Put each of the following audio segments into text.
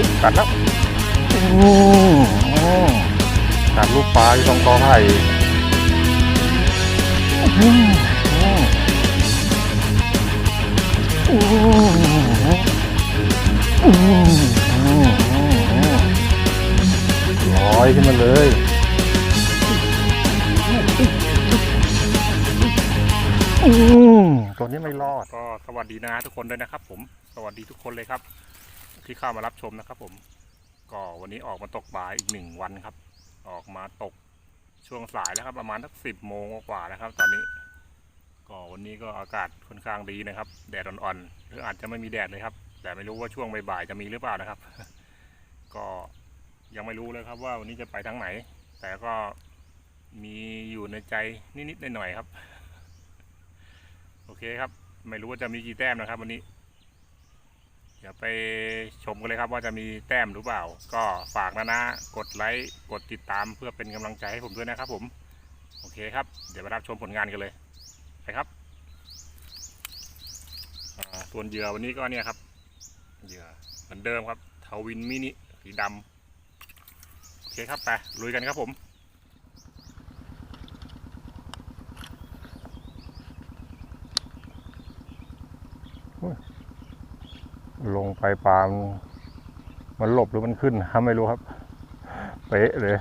อุ๊ยกัดแล้วอืมอืมกัดลูกปลาอยู่ตรงกอไผ่อืมอืมอืมอืมอืมอืมลอยขึ้นมาเลยอืมตัวนี้ไม่รอด ก็สวัสดีนะทุกคนด้วยนะครับผม สวัสดีทุกคนเลยครับ ที่เข้ามารับชมนะครับ ผม ก็วันนี้ออกมาตกปลาอีกหนึ่งวันครับ ออกมาตกช่วงสายแล้วครับ ประมาณสักสิบโมงกว่าแล้วครับ ตอนนี้ ก็วันนี้ก็อากาศค่อนข้างดีนะครับ แดดอ่อนๆหรืออาจจะไม่มีแดดเลยครับ แต่ไม่รู้ว่าช่วงบ่ายๆจะมีหรือเปล่านะครับ ก็ยังไม่รู้เลยครับ ว่าวันนี้จะไปทางไหน แต่ก็มีอยู่ในใจนิดๆหน่อยๆครับ โอเคครับ ไม่รู้ว่าจะมีกี่แต้มนะครับ วันนี้ เดี๋ยวไปชมกันเลยครับว่าจะมีแต้มหรือเปล่า ก็ฝากนะนะกดไลค์กดติดตามเพื่อเป็นกำลังใจให้ผมด้วยนะครับ ผมโอเคครับ เดี๋ยวไปรับชมผลงานกันเลยไปครับส่วนเหยื่อวันนี้ก็เนี่ยครับเหยื่อเหมือนเดิมครับเทวินมินิสีดำโอเคครับไปลุยกันครับผม ลง ไปปามันมันหลบหรือมันขึ้นฮะไม่รู้ครับ เป๊ะเลย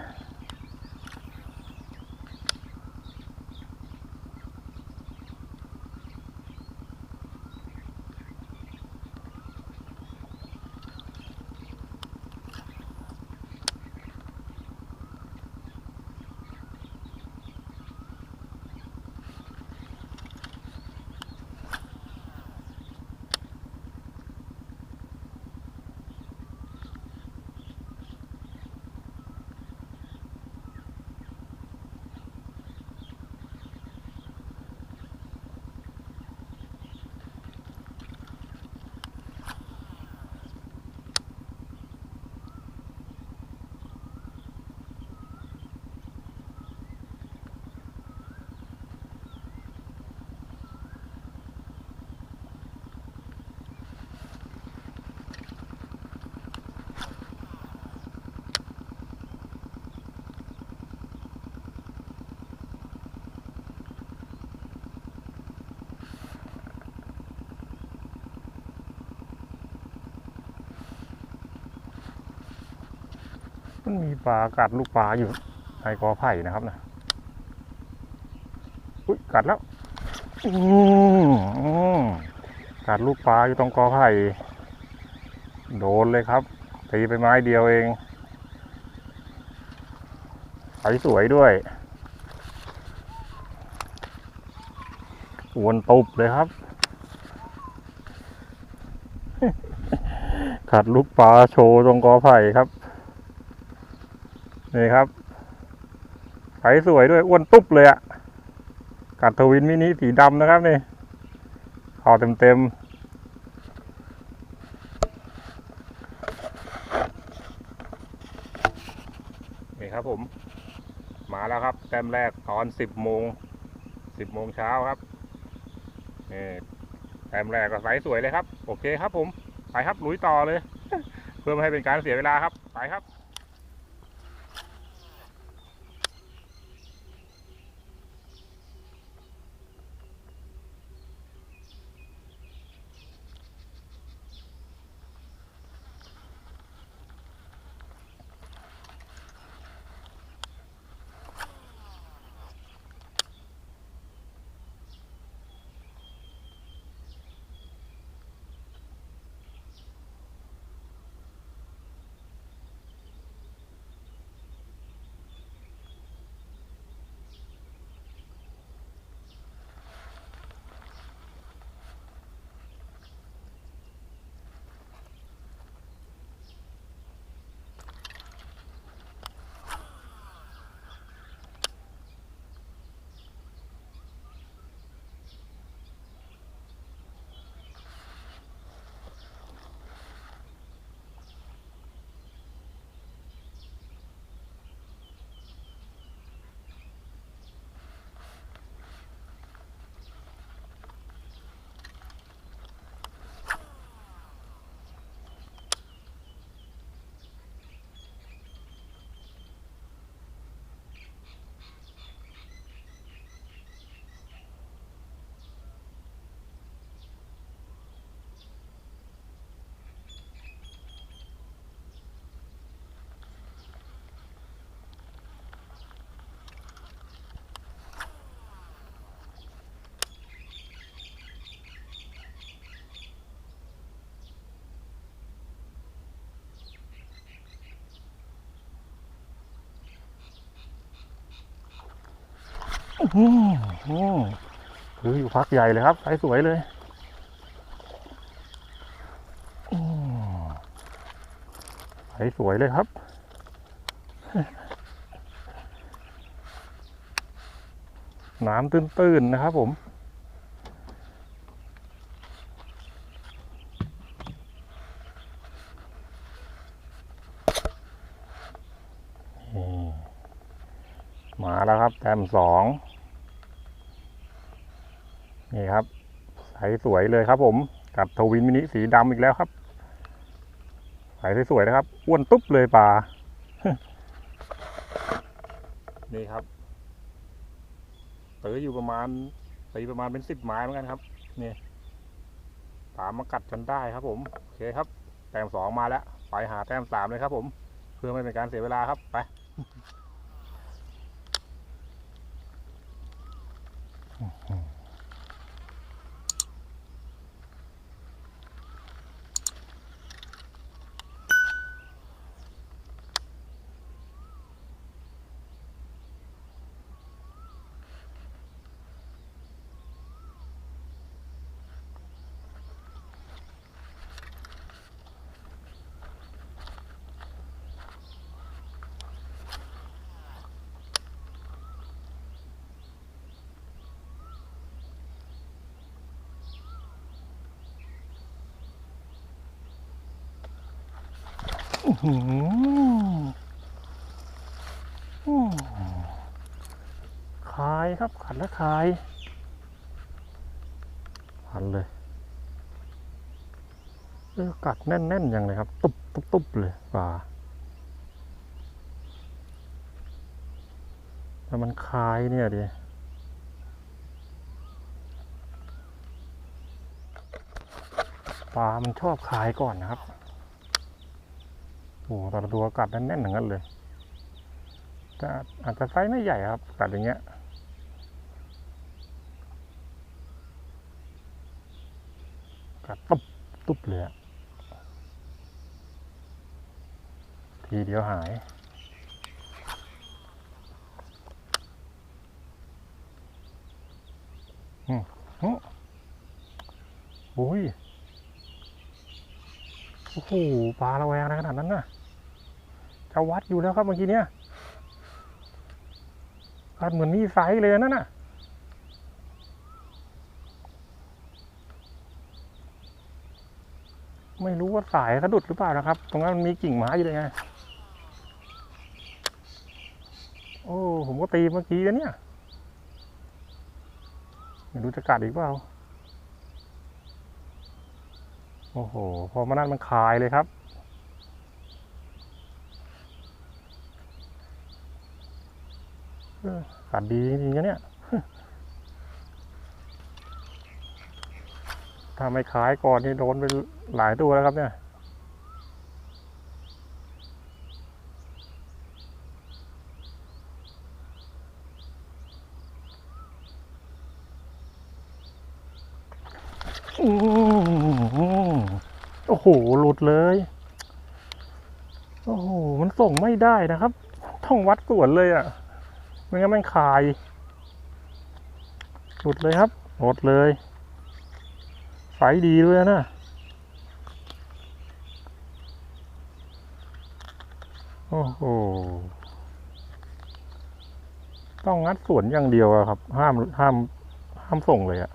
มันมีปลากัดลูกปลาอยู่ในกอไผ่นะครับนะอุ้ยกัดแล้วอืมอืมกัดลูกปลาอยู่ตรงกอไผ่โดนเลยครับตีไปไม้เดียวเองใสสวยด้วยวนตุบเลยครับกัดลูกปลาโชว์ตรงกอไผ่ครับ นี่ครับไฟสวยด้วยอ้วนตุ๊บเลยอะกัดทวินมินิสีดำนะครับนี่คอเต็มเต็มนี่ครับผม มาแล้วครับ แต้มแรกตอนสิบโมงสิบโมงเช้าครับนี่แต้มแรกก็ไฟสวยเลยครับ โอเคครับผม ไปครับลุยต่อเลย เพื่อไม่ให้เป็นการเสียเวลาครับ ไปครับ อหืออื้อถืออยู่พักใหญ่เลยครับไซส์สวยเลยไซส์สวยเลยครับน้ำตื้นๆนะครับผม นี่มา แล้วครับแต้มสองนี่ครับใสสวยเลยครับ ผมกับทวินมินิสีดำอีกแล้วครับใสสวยๆนะครับอ้วนตุ๊บเลยปลานี่ครับเต๋ออยู่ประมาณตีประมาณเป็นสิบไม้เหมือนกันครับนี่ตามมากัดจนได้ครับ ผมโอเคครับ แต้มสองมาแล้วไปหาแต้มสามเลยครับ ผม เพื่อไม่เป็นการเสียเวลาครับไป อื้อหืออื้อคายครับขัดและคายพันเลยเออกัดแน่นๆอย่างเลยครับ ตุบตุบตุบเลยปลาแต่มันคายเนี่ยดิปลามันชอบคายก่อนนะครับ โอ้แต่ละตัวกัดแน่นๆอย่างนั้นเลยแต่อาจจะไซส์ไม่ใหญ่ครับกัดอย่างเงี้ยกัดตุ๊บตุ๊บเลยอะทีเดียวหายอืมอืมโอ้ย โอ้โห ปลาระแวงอะไรขนาดนั้นน่ะ จะวัดอยู่แล้วครับเมื่อกี้เนี่ยกัดเหมือนมีไซส์เลยนั่นน่ะไม่รู้ว่าสายสะดุดหรือเปล่านะครับ ตรงนั้นมันมีกิ่งไม้อยู่เลยไง โอ้ ผมก็ตีเมื่อกี้แล้วเนี่ย ไม่รู้จะกัดอีกเปล่า โอ้โห พอมานั่นมันคายเลยครับ เออกัดดีจริงๆนะเนี่ย ถ้าไม่ขายก่อนนี่โดนไปหลายตัวแล้วครับเนี่ยโอ้โห หลุดเลย โอ้โห มันส่งไม่ได้นะครับ ต้องวัดส่วนเลยอะ่ะ ไม่งั้นมันขายหลุดเลยครับหมดเลยไฟดีด้วยนะโอ้โหต้องงัดส่วนอย่างเดียวอะครับ ห้ามห้ามห้ามส่งเลยอะ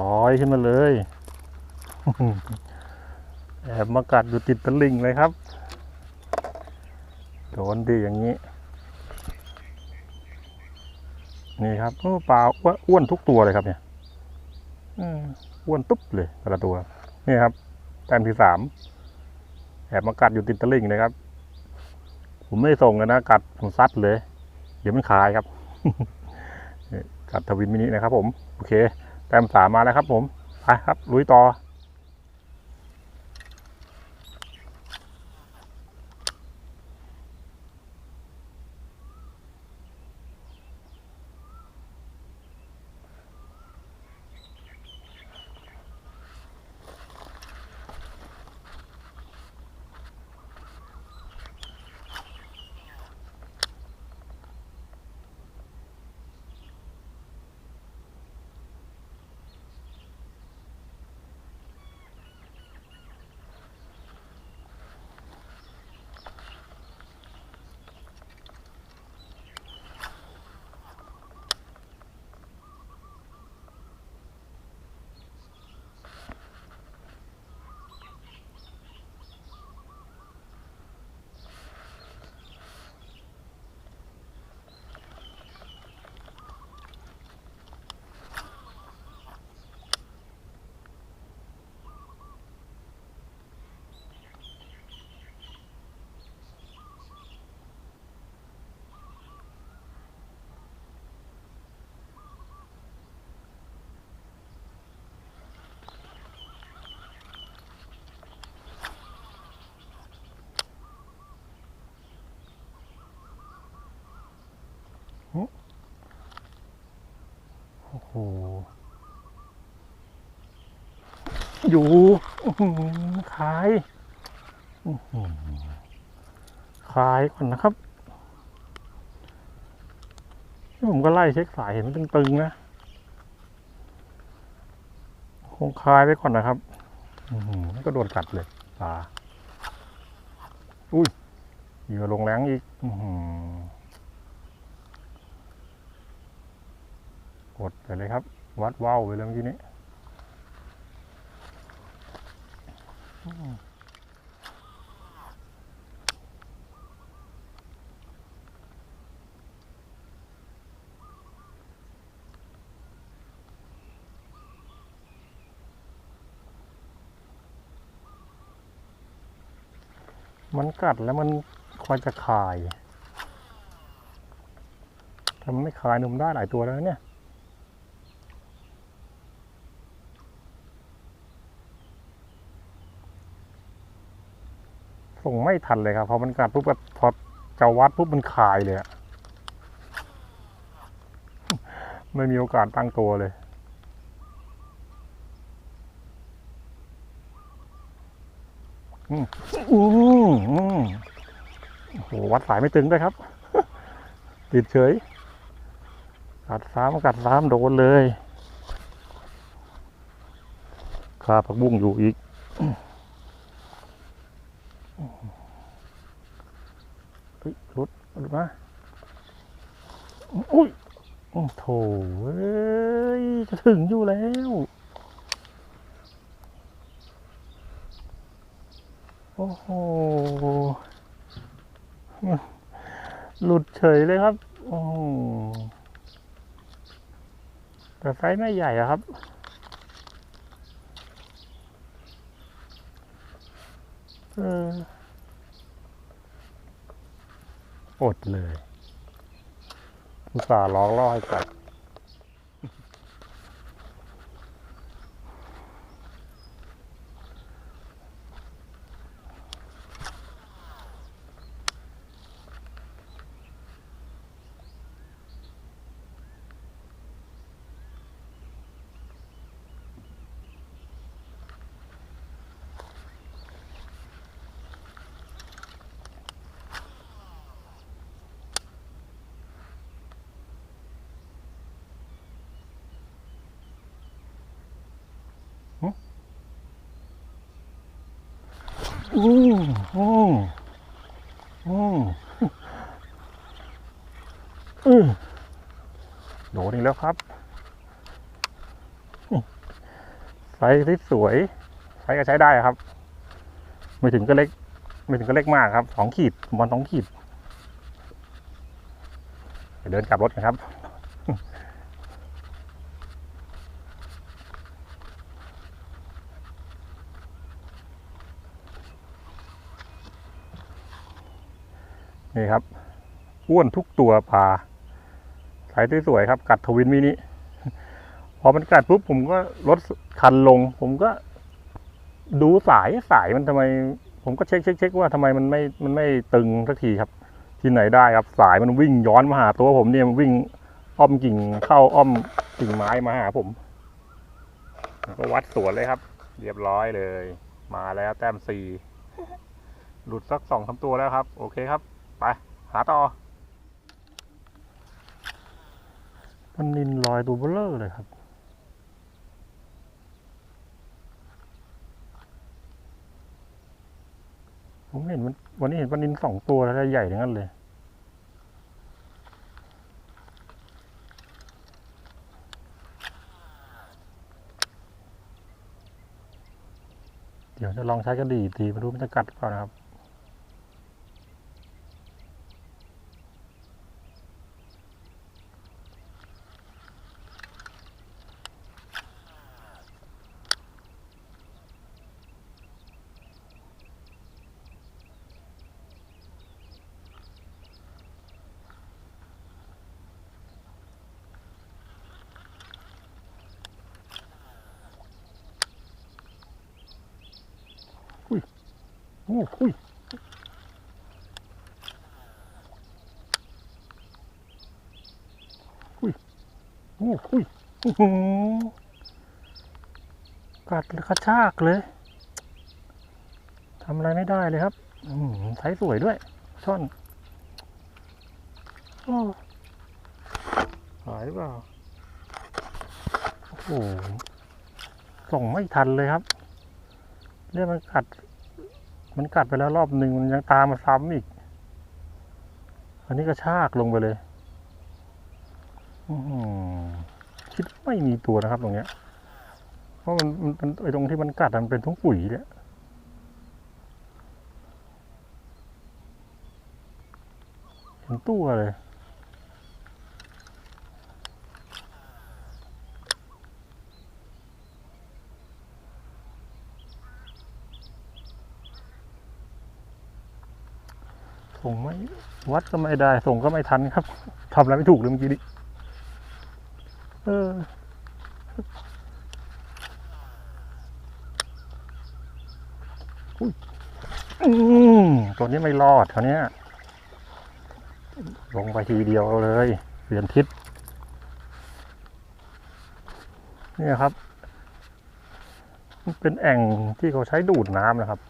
ลอยขึ้นมาเลย แอบมากัดอยู่ติดตะลิงเลยครับ โดนดีอย่างนี้ นี่ครับโอ้ปลาอ้วนอ้วนทุกตัวเลยครับเนี่ยอืมอ้วนตุ๊บเลยแต่ละตัว นี่ครับ แต้มที่สาม แอบมากัดอยู่ติดตะลิ่งเลยครับ ผมไม่ได้ส่งเลยนะ กัดผมซัดเลย เดี๋ยวมันคายครับนี่ กัดทวินมินินะครับผม โอเค แต้มสามมาแล้วครับผม ไปครับ ลุยต่อ หอยู่ขายขายก่อนนะครับนี่ผมก็ไล่เช็คสายเห็นมันตึงๆนะ คงคลายไปก่อนนะครับอืก็โดนกัดเลยปลาอุ้ยเหยื่อลงแรงอีก อือหือ กดไปเลยครับ วัดว่าวไปเลยเมื่อกี้นี้มันกัดแล้วมันคอยจะคาย ถ้ามันไม่คายนุ่มได้หลายตัวแล้วเนี่ย ส่งไม่ทันเลยครับพอมันกัดปุ๊บก็พอจะวัดปุ๊บมันคายเลยอะไม่มีโอกาสตั้งตัวเลยอืมอืมอืมโอ้โหวัดสายไม่ตึงด้วยครับ ติดเฉย กัดซ้ำกัดซ้ำโดนเลยคาผักบุ้งอยู่อีก เฮ้ยหลุดหลุดมาอุ้ยโอ้โถเอ้ยจะถึงอยู่แล้วโอ้โหหลุดเฉยเลยครับ โอ้โหแต่ไซส์ไม่ใหญ่อะครับ เออ อดเลยอุตส่าห์ร้องร้อให้กัด อืมอืมอืมอืมโดนอีกแล้วครับไซส์ที่สวยไซส์ก็ใช้ได้ครับ ไม่ถึงก็เล็ก ไม่ถึงก็เล็กมากครับสองขีดบอลสองขีดเดินกลับรถกันครับ นี่ครับอ้วนทุกตัวปลาสายสวยๆครับ กัดทวินมินิพอมันกัดปุ๊บผมก็ลดคันลง ผมก็ดูสายสายมันทำไม ผมก็เช็คเช็คเช็คว่าทำไมมันไม่มันไม่ตึงสักทีครับ ที่ไหนได้ครับ สายมันวิ่งย้อนมาหาตัวผมเนี่ยมันวิ่งอ้อมกิ่งเข้าอ้อมกิ่งไม้มาหาผม ก็วัดสวนเลยครับ เรียบร้อยเลย มาแล้วแต้มสี่หลุดสักสองสาตัวแล้วครับ โอเคครับ ไป หาต่อมันนินลอยตัวเบลอเลยครับ ผมเห็นมันวันนี้เห็นปลานินสองตัวแล้วใหญ่ทั้งนั้นเลยเดี๋ยวจะลองใช้กระดี่ตีมาดูมันจะกัดหรือเปล่านะครับ โอ้คุยคุยโอ้คุยโอ้โหกัดกระชากเลยทำอะไรไม่ได้เลยครับใช้สวยด้วย ช่อนโอ้หายหรือเปล่าโอ้โหส่งไม่ทันเลยครับ เรื่องมันกัด มันกัดไปแล้วรอบหนึ่งมันยังตามมาซ้ำอีก อันนี้ก็ชากลงไปเลยคิดไม่มีตัวนะครับตรงเนี้ย เพราะมันมันไอตรงที่มันกัดมันเป็นทุ่งปุ๋ยเนี่ยเห็นตัวเลย ส่งไม่วัดก็ไม่ได้ ส่งก็ไม่ทันครับทำอะไรไม่ถูกเลยเมื่อกี้นี้เอออุ๊ยอืมตัวนี้ไม่รอดคราเนี้ยลงไปทีเดียวเลยเปลี่ยนทิศเนี่ยครับเป็นแอ่งที่เขาใช้ดูดน้ำนะครับ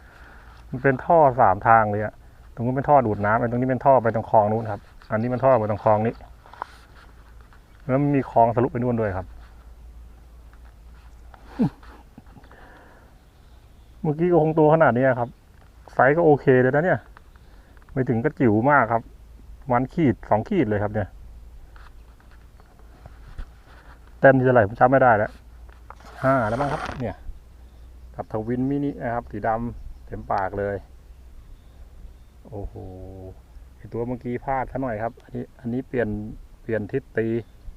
มันเป็นท่อสามทางเลยอะ รงนู้นเป็นท่อดูดน้ำไอ้ตรงนี้เป็นท่อไปตรงคลองนู้นครับ อันนี้เป็นท่อไปตรงคลองนี้ แล้วมีคลองทะลุไปนู่นด้วยครับ เมื่อกี้ก็คงตัวขนาดนี้ครับ ไซส์ก็โอเคเลยนะเนี่ย ไม่ถึงก็จิ๋วมากครับ วันขีดสองขีดเลยครับเนี่ย เต็มที่เท่าไหร่ผมจำไม่ได้แล้วห้าแล้วมั้งครับ เนี่ยกับทวินมินินะครับสีดำเต็มปากเลย โอ้โหตัวเมื่อกี้พลาดซะหน่อยครับ อันนี้อันนี้เปลี่ยนเปลี่ยนทิศตี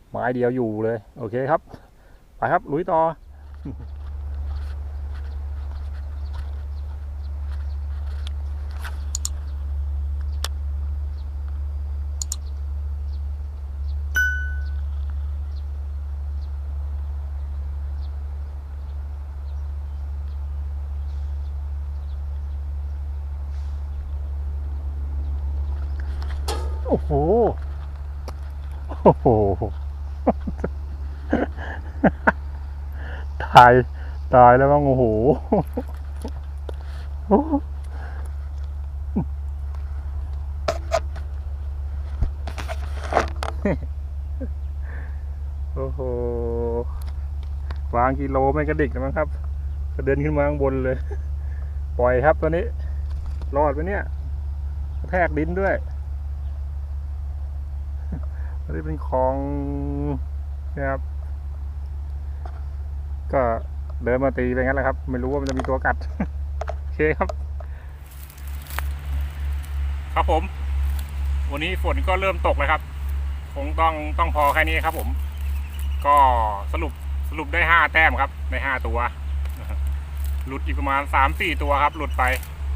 ไม้เดียวอยู่เลย โอเคครับ ไปครับลุยต่อ โอ้โห โอ้โห ตาย ตายแล้วมั้งโอ้โห โอ้โห วางกิโลไม่กระดิกนะมั้งครับ กระเด็นขึ้นมาข้างบนเลย ปล่อยครับตัวนี้ รอดไปเนี่ย แทกดินด้วย นี้เป็นคลองนะครับ ก็เดินมาตีไปงั้นแหละครับ ไม่รู้ว่ามันจะมีตัวกัด โอเคครับ ครับผม วันนี้ฝนก็เริ่มตกเลยครับ คงต้องต้องพอแค่นี้ครับผม ก็สรุปสรุปได้ห้าแต้มครับ ในห้าตัว หลุดอีกประมาณสามสี่ตัวครับ หลุดไป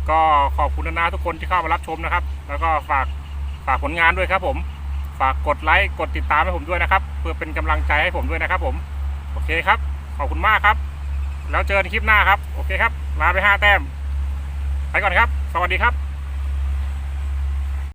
ก็ขอบคุณนะทุกคนที่เข้ามารับชมนะครับ แล้วก็ฝากฝากผลงานด้วยครับผม ฝากกดไลค์กดติดตามให้ผมด้วยนะครับ เพื่อเป็นกำลังใจให้ผมด้วยนะครับ ผมโอเคครับ ขอบคุณมากครับ แล้วเจอกันคลิปหน้าครับ โอเคครับลาไปห้าแต้ม ไปก่อนครับ สวัสดีครับ